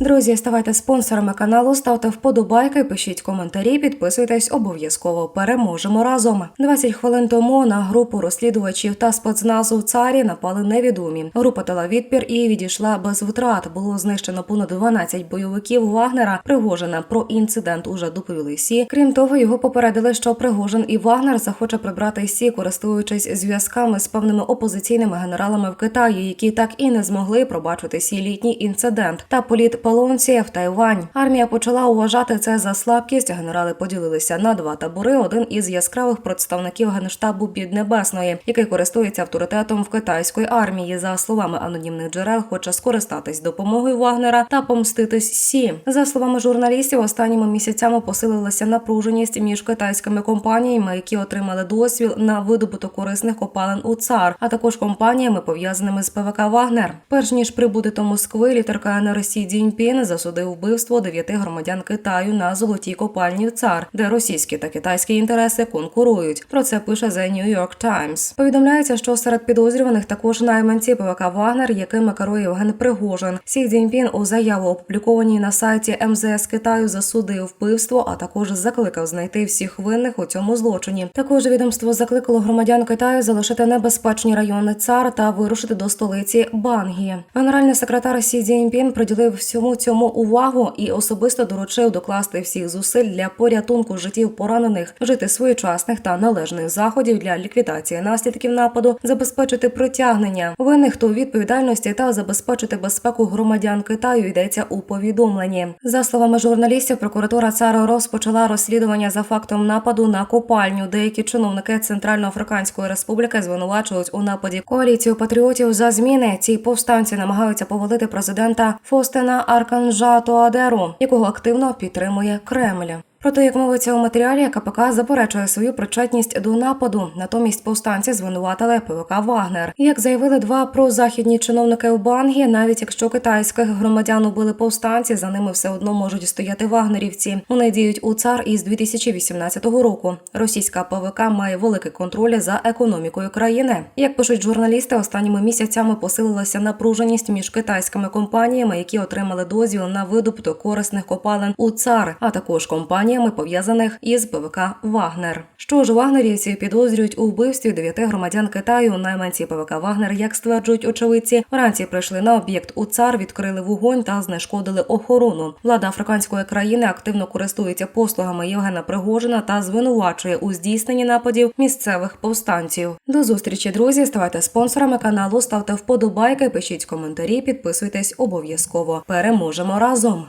Друзі, ставайте спонсорами каналу, ставте вподобайки, пишіть коментарі, підписуйтесь обов'язково. Переможемо разом. 20 хвилин тому на групу розслідувачів та спецназу в царі напали невідомі. Група дала відпір і відійшла без втрат. Було знищено понад 12 бойовиків Вагнера. Пригожина про інцидент уже доповіли сі. Крім того, його попередили, що Пригожин і Вагнер захоче прибрати сі, користуючись зв'язками з певними опозиційними генералами в Китаї, які так і не змогли пробачити сі літній інцидент та політ Полонція в Тайвань. Армія почала уважати це за слабкість. Генерали поділилися на два табори. Один із яскравих представників генштабу Піднебесної, який користується авторитетом в китайської армії. За словами анонімних джерел, хоче скористатись допомогою Вагнера та помститись сі. За словами журналістів, останніми місяцями посилилася напруженість між китайськими компаніями, які отримали дозвіл на видобуток корисних копалин у цар, а також компаніями пов'язаними з ПВК Вагнер. Перш ніж прибути до Москви, лідер КНР Сі Цзіньпін засудив вбивство дев'яти громадян Китаю на золотій копальні в цар, де російські та китайські інтереси конкурують. Про це пише The New York Times. Повідомляється, що серед підозрюваних також найманці ПВК Вагнер, якими керує Євген Пригожин. Сі Цзіньпін у заяву, опублікованій на сайті МЗС Китаю, засудив вбивство, а також закликав знайти всіх винних у цьому злочині. Також відомство закликало громадян Китаю залишити небезпечні райони цар та вирушити до столиці Бангі. Генеральний секретар Сі Цзіньпін приділив всьому цьому увагу і особисто доручив докласти всіх зусиль для порятунку життів поранених, вжити своєчасних та належних заходів для ліквідації наслідків нападу, забезпечити притягнення винних до відповідальності та забезпечити безпеку громадян Китаю. Йдеться у повідомленні. За словами журналістів, прокуратура ЦАРу розпочала розслідування за фактом нападу на копальню. Деякі чиновники Центральноафриканської республіки звинувачують у нападі коаліцію патріотів за зміни. Ці повстанці намагаються повалити президента Фостена Арканжа Тоадеру, якого активно підтримує Кремль. Проте, як мовиться у матеріалі, КПК заперечує свою причетність до нападу. Натомість повстанці звинуватили ПВК Вагнер. Як заявили два прозахідні чиновники у Бангі, навіть якщо китайських громадян убили повстанці, за ними все одно можуть стояти вагнерівці. Вони діють у цар із 2018 року. Російська ПВК має великий контроль за економікою країни. Як пишуть журналісти, останніми місяцями посилилася напруженість між китайськими компаніями, які отримали дозвіл на видобуток корисних копалин у цар, а також компаніями пов'язаних із ПВК Вагнер. Що ж, вагнерівці підозрюють у вбивстві дев'яти громадян Китаю. Найманці ПВК Вагнер, як стверджують очевидці, вранці прийшли на об'єкт у цар, відкрили вогонь та знешкодили охорону. Влада африканської країни активно користується послугами Євгена Пригожина та звинувачує у здійсненні нападів місцевих повстанців. До зустрічі, друзі. Ставайте спонсорами каналу, ставте вподобайки, пишіть коментарі, підписуйтесь обов'язково. Переможемо разом.